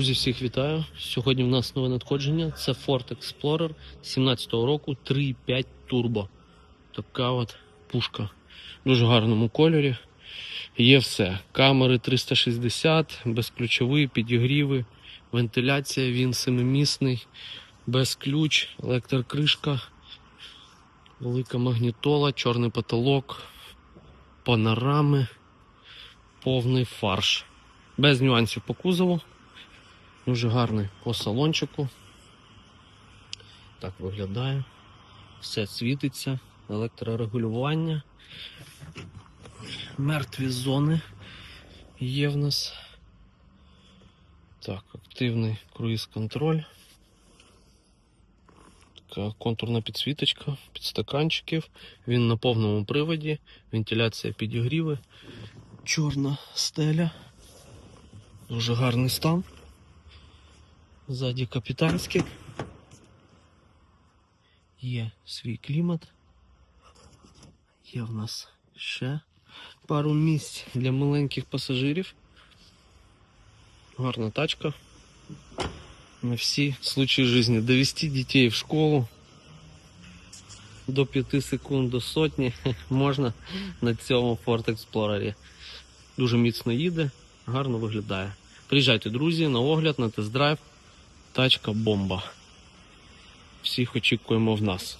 Друзі, всіх вітаю. Сьогодні в нас нове надходження. Це Ford Explorer 17-го року 3.5 Turbo. Така от пушка. В дуже гарному кольорі. Є все. Камери 360, безключові, підігріви, вентиляція, він семимісний, без ключ, електрокришка, велика магнітола, чорний потолок, панорами, повний фарш. Без нюансів по кузову. Дуже гарний по салончику. Так виглядає. Все світиться, електрорегулювання. Мертві зони є в нас. Так, активний круїз-контроль. Контурна підсвіточка, підстаканчиків. Він на повному приводі, вентиляція підігріви, чорна стеля. Дуже гарний стан. Ззаді капітанський. Є свій клімат. Є в нас ще пару місць для маленьких пасажирів. Гарна тачка. На всі случаї життя. Довести дітей в школу до 5 секунд до сотні можна на цьому Ford Explorer. Дуже міцно їде, гарно виглядає. Приїжджайте, друзі, на огляд, на тест-драйв. Тачка бомба. Всіх очікуємо в нас.